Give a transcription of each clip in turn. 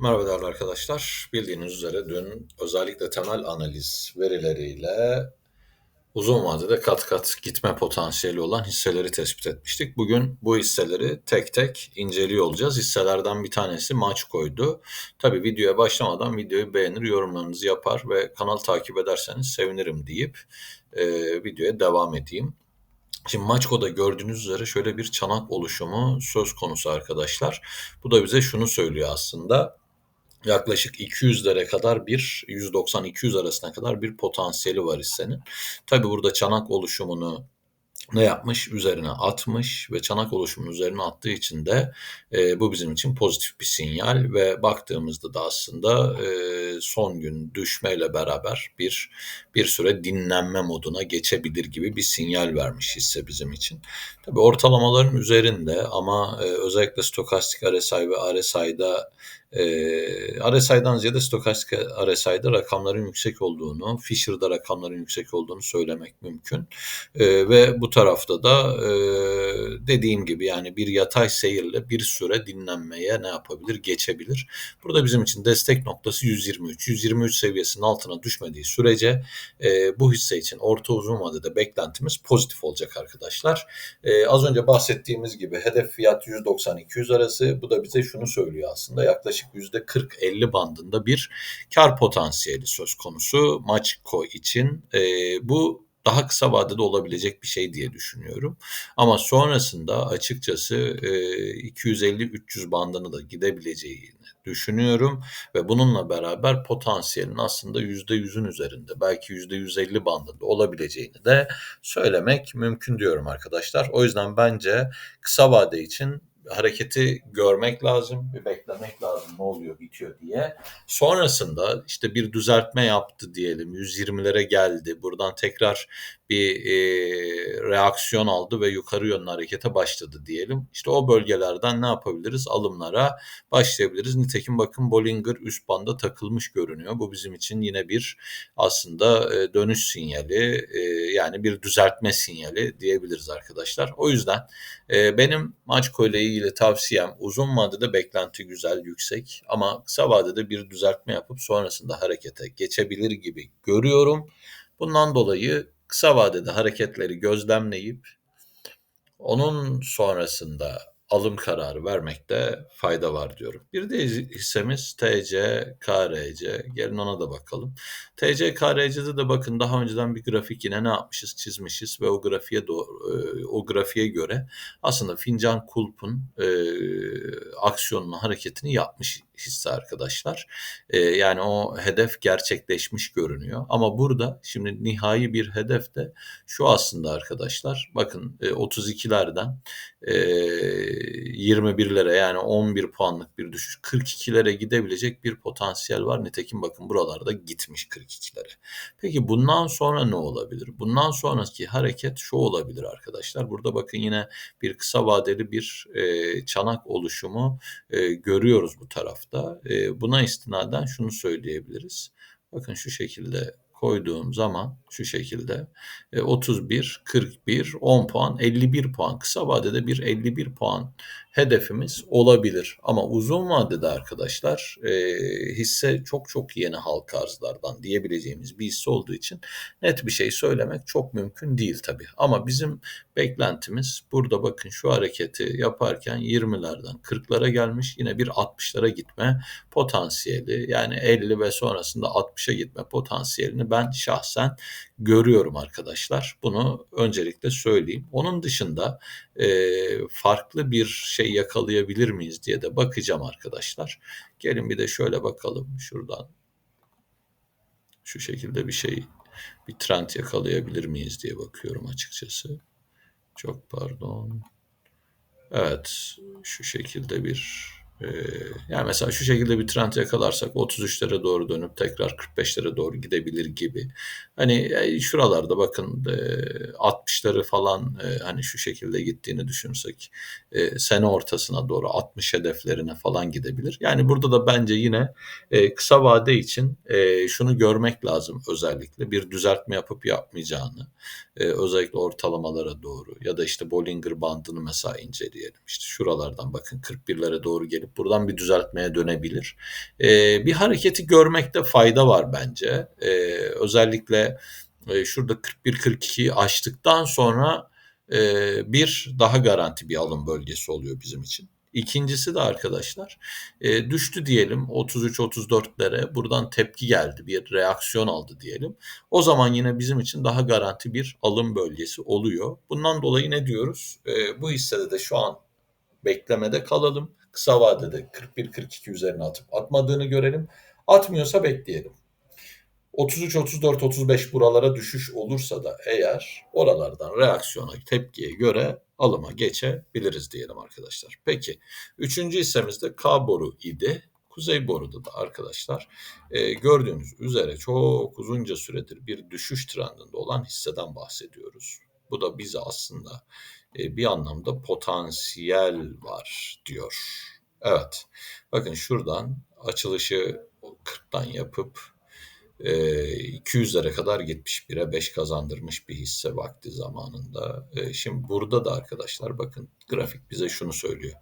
Merhaba değerli arkadaşlar. Bildiğiniz üzere dün özellikle temel analiz verileriyle uzun vadede kat kat gitme potansiyeli olan hisseleri tespit etmiştik. Bugün bu hisseleri tek tek inceliyor olacağız. Hisselerden bir tanesi Maçko'ydu. Tabii videoya başlamadan videoyu beğenir, yorumlarınızı yapar ve kanalı takip ederseniz sevinirim deyip e, videoya devam edeyim. Şimdi Maçko'da gördüğünüz üzere şöyle bir çanak oluşumu söz konusu arkadaşlar. Bu da bize şunu söylüyor aslında yaklaşık 200'lere kadar bir 190-200 arasına kadar bir potansiyeli var hissenin. Tabi burada çanak oluşumunu ne yapmış? Üzerine atmış ve çanak oluşumunun üzerine attığı için de e, bu bizim için pozitif bir sinyal ve baktığımızda da aslında e, son gün düşmeyle beraber bir bir süre dinlenme moduna geçebilir gibi bir sinyal vermiş hisse bizim için. Tabii ortalamaların üzerinde ama e, özellikle stokastik RSI ve RSI'da e, RSI'dan ziyade stokastik RSI'da rakamların yüksek olduğunu, Fisher'da rakamların yüksek olduğunu söylemek mümkün. E, ve bu tarafta da e, dediğim gibi yani bir yatay seyirle bir süre dinlenmeye ne yapabilir? Geçebilir. Burada bizim için destek noktası 123. 123 seviyesinin altına düşmediği sürece e, bu hisse için orta uzun vadede beklentimiz pozitif olacak arkadaşlar. E, az önce bahsettiğimiz gibi hedef fiyat 190-200 arası. Bu da bize şunu söylüyor aslında yaklaşık %40-50 bandında bir kar potansiyeli söz konusu Maçko için. E, bu daha kısa vadede olabilecek bir şey diye düşünüyorum. Ama sonrasında açıkçası 250-300 bandını da gidebileceğini düşünüyorum ve bununla beraber potansiyelin aslında %100'ün üzerinde belki %150 bandında olabileceğini de söylemek mümkün diyorum arkadaşlar. O yüzden bence kısa vade için hareketi görmek lazım, bir beklemek lazım ne oluyor bitiyor diye. Sonrasında işte bir düzeltme yaptı diyelim 120'lere geldi. Buradan tekrar bir e, reaksiyon aldı ve yukarı yönlü harekete başladı diyelim. İşte o bölgelerden ne yapabiliriz? Alımlara başlayabiliriz. Nitekim bakın Bollinger üst banda takılmış görünüyor. Bu bizim için yine bir aslında e, dönüş sinyali e, yani bir düzeltme sinyali diyebiliriz arkadaşlar. O yüzden e, benim Maçko ile ilgili tavsiyem uzun vadede beklenti güzel yüksek ama kısa vadede bir düzeltme yapıp sonrasında harekete geçebilir gibi görüyorum. Bundan dolayı kısa vadede hareketleri gözlemleyip onun sonrasında alım kararı vermekte fayda var diyorum. Bir de hissemiz TC, KRC. Gelin ona da bakalım. TC, KRC'de de bakın daha önceden bir grafik yine ne yapmışız, çizmişiz ve o grafiğe doğru, e, o grafiğe göre aslında fincan kulpun e, aksiyonunu, hareketini yapmış hisse arkadaşlar. E, yani o hedef gerçekleşmiş görünüyor. Ama burada şimdi nihai bir hedef de şu aslında arkadaşlar. Bakın e, 32'lerden e, 21'lere yani 11 puanlık bir düşüş 42'lere gidebilecek bir potansiyel var. Nitekim bakın buralarda gitmiş 42'lere. Peki bundan sonra ne olabilir? Bundan sonraki hareket şu olabilir arkadaşlar. Burada bakın yine bir kısa vadeli bir e, çanak oluşumu e, görüyoruz bu tarafta. E, buna istinaden şunu söyleyebiliriz. Bakın şu şekilde koyduğum zaman şu şekilde 31, 41, 10 puan, 51 puan. Kısa vadede bir 51 puan hedefimiz olabilir. Ama uzun vadede arkadaşlar e, hisse çok çok yeni halka arzlardan diyebileceğimiz bir hisse olduğu için net bir şey söylemek çok mümkün değil tabii. Ama bizim beklentimiz burada bakın şu hareketi yaparken 20'lerden 40'lara gelmiş yine bir 60'lara gitme potansiyeli yani 50 ve sonrasında 60'a gitme potansiyelini ben şahsen görüyorum arkadaşlar. Bunu öncelikle söyleyeyim. Onun dışında e, farklı bir şey yakalayabilir miyiz diye de bakacağım arkadaşlar. Gelin bir de şöyle bakalım şuradan. Şu şekilde bir şey, bir trend yakalayabilir miyiz diye bakıyorum açıkçası. Çok pardon. Evet, şu şekilde bir ee, yani mesela şu şekilde bir trend yakalarsak 33'lere doğru dönüp tekrar 45'lere doğru gidebilir gibi. Hani şuralarda bakın 60'ları e, falan e, hani şu şekilde gittiğini düşünsek e, sene ortasına doğru 60 hedeflerine falan gidebilir. Yani burada da bence yine kısa vade için şunu görmek lazım özellikle bir düzeltme yapıp yapmayacağını özellikle ortalamalara doğru ya da işte Bollinger bandını mesela inceleyelim. İşte şuralardan bakın 41'lere doğru gelip gelip buradan bir düzeltmeye dönebilir. Ee, bir hareketi görmekte fayda var bence. Ee, özellikle e, şurada 41-42'yi aştıktan sonra e, bir daha garanti bir alım bölgesi oluyor bizim için. İkincisi de arkadaşlar e, düştü diyelim 33-34'lere buradan tepki geldi bir reaksiyon aldı diyelim. O zaman yine bizim için daha garanti bir alım bölgesi oluyor. Bundan dolayı ne diyoruz? E, bu hissede de şu an beklemede kalalım. Kısa vadede 41-42 üzerine atıp atmadığını görelim. Atmıyorsa bekleyelim. 33, 34, 35 buralara düşüş olursa da eğer oralardan reaksiyona, tepkiye göre alıma geçebiliriz diyelim arkadaşlar. Peki üçüncü hissemiz de K boru idi. Kuzey boruda da arkadaşlar e, gördüğünüz üzere çok uzunca süredir bir düşüş trendinde olan hisseden bahsediyoruz. Bu da bize aslında bir anlamda potansiyel var diyor. Evet bakın şuradan açılışı 40'tan yapıp 200'lere kadar gitmiş. 1'e 5 kazandırmış bir hisse vakti zamanında. Şimdi burada da arkadaşlar bakın grafik bize şunu söylüyor.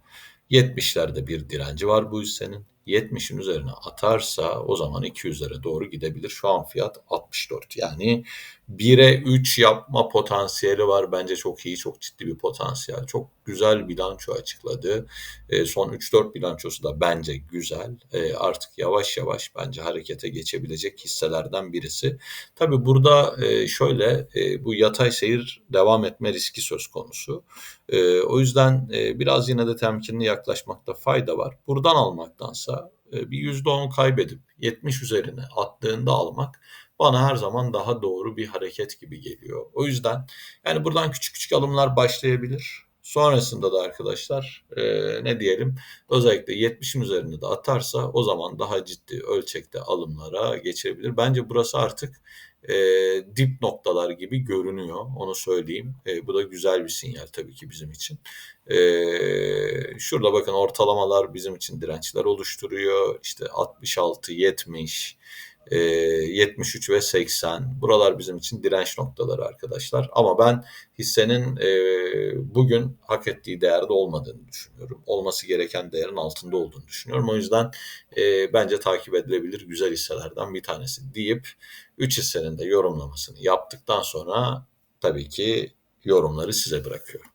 70'lerde bir direnci var bu hissenin. 70'in üzerine atarsa o zaman 200'lere doğru gidebilir. Şu an fiyat 64. Yani 1'e 3 yapma potansiyeli var. Bence çok iyi, çok ciddi bir potansiyel. Çok güzel bilanço açıkladı. E, son 3-4 bilançosu da bence güzel. E, artık yavaş yavaş bence harekete geçebilecek hisselerden birisi. Tabi burada e, şöyle e, bu yatay seyir devam etme riski söz konusu. E, o yüzden e, biraz yine de temkinli yaklaşmakta fayda var. Buradan almaktansa e, bir %10 kaybedip 70 üzerine attığında almak bana her zaman daha doğru bir hareket gibi geliyor. O yüzden yani buradan küçük küçük alımlar başlayabilir. Sonrasında da arkadaşlar e, ne diyelim özellikle 70'in üzerinde de atarsa o zaman daha ciddi ölçekte alımlara geçebilir. Bence burası artık e, dip noktalar gibi görünüyor onu söyleyeyim. E, bu da güzel bir sinyal tabii ki bizim için. E, şurada bakın ortalamalar bizim için dirençler oluşturuyor. İşte 66, 70, 73 ve 80. Buralar bizim için direnç noktaları arkadaşlar. Ama ben hissenin bugün hak ettiği değerde olmadığını düşünüyorum. Olması gereken değerin altında olduğunu düşünüyorum. O yüzden bence takip edilebilir güzel hisselerden bir tanesi deyip 3 hissenin de yorumlamasını yaptıktan sonra tabii ki yorumları size bırakıyorum.